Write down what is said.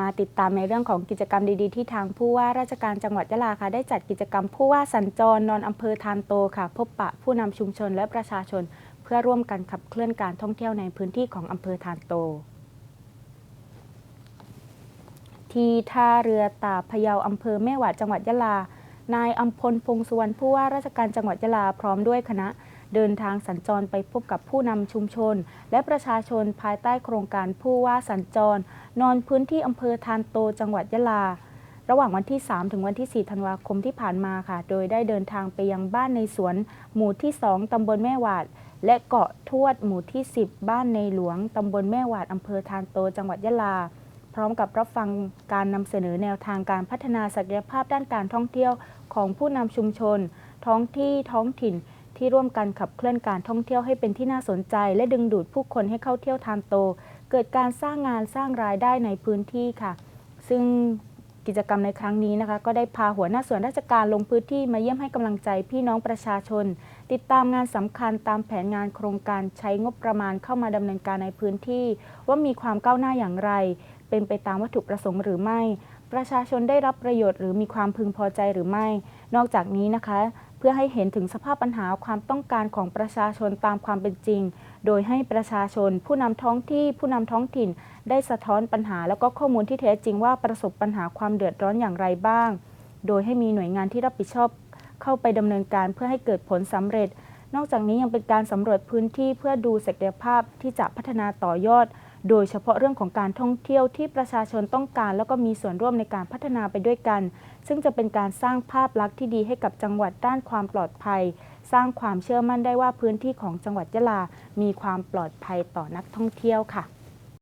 มาติดตามในเรื่องของกิจกรรมดีๆ ที่ทางผู้ว่าราชการจังหวัดยะลาค่ะ ได้จัดกิจกรรมผู้ว่าสัญจรนอนอำเภอทานโตค่ะ พบปะผู้นำชุมชนและประชาชน เพื่อร่วมกันขับเคลื่อนการท่องเที่ยวในพื้นที่ของอำเภอทานโต ที่ท่าเรือตาพะเยาอำเภอแม่หวาดจังหวัดยะลา นายอัมพลพงสุวรรณผู้ว่าราชการจังหวัดยะลาพร้อมด้วยคณะ เดินทางสัญจรไปพบกับผู้นำชุมชน และประชาชนภายใต้โครงการผู้ว่าสัญจร นอนพื้นที่อำเภอทานโตจังหวัดยะลา ระหว่างวันที่ 3 ถึงวันที่ 4 ธันวาคมที่ผ่านมาค่ะ โดยได้เดินทางไปยังบ้านในสวน หมู่ที่ 2 ตำบลแม่หวาด และเกาะทวดหมู่ที่ 10 บ้านในหลวง ตำบลแม่หวาดอำเภอทานโตจังหวัดยะลาพร้อมกับรับฟังการนำเสนอแนวทางการพัฒนาศักยภาพด้านการท่องเที่ยวของผู้นำชุมชน ท้องที่ท้องถิ่น ที่ร่วมกันขับเคลื่อนการท่องเที่ยวให้เป็นที่น่าสนใจ และดึงดูดผู้คนให้เข้าเที่ยวทานโต เกิดการสร้างงานสร้างรายได้ในพื้นที่ค่ะ ซึ่งกิจกรรมในครั้งนี้นะคะ ก็ได้พาหัวหน้าส่วนราชการลงพื้นที่มาเยี่ยมให้กำลังใจพี่น้องประชาชน ติดตามงานสำคัญตามแผนงานโครงการใช้งบประมาณเข้ามาดำเนินการในพื้นที่ ว่ามีความก้าวหน้าอย่างไร เป็นไปตามวัตถุประสงค์หรือไม่ ประชาชนได้รับประโยชน์หรือมีความพึงพอใจหรือไม่ นอกจากนี้นะคะ พื่อให้เห็นถึงสภาพปัญหาความต้องการของประชาชนตามความเป็นจริง โดยให้ประชาชน ผู้นำท้องที่ผู้นำท้องถิ่น ได้สะท้อนปัญหาแล้วก็ข้อมูลที่แท้จริงว่าประสบปัญหาความเดือดร้อนอย่างไรบ้าง โดยให้มีหน่วยงานที่รับผิดชอบ เข้าไปดำเนินการเพื่อให้เกิดผลสำเร็จ นอกจากนี้ยังเป็นการสำรวจพื้นที่เพื่อดูศักยภาพที่จะพัฒนาต่อยอด โดยเฉพาะเรื่องของการท่องเที่ยวที่ประชาชนต้องการ แล้วก็มีส่วนร่วมในการพัฒนาไปด้วยกัน ซึ่งจะเป็นการสร้างภาพลักษณ์ที่ดีให้กับจังหวัดด้านความปลอดภัย สร้างความเชื่อมั่นได้ว่าพื้นที่ของจังหวัดยะลา มีความปลอดภัยต่อนักท่องเที่ยวค่ะ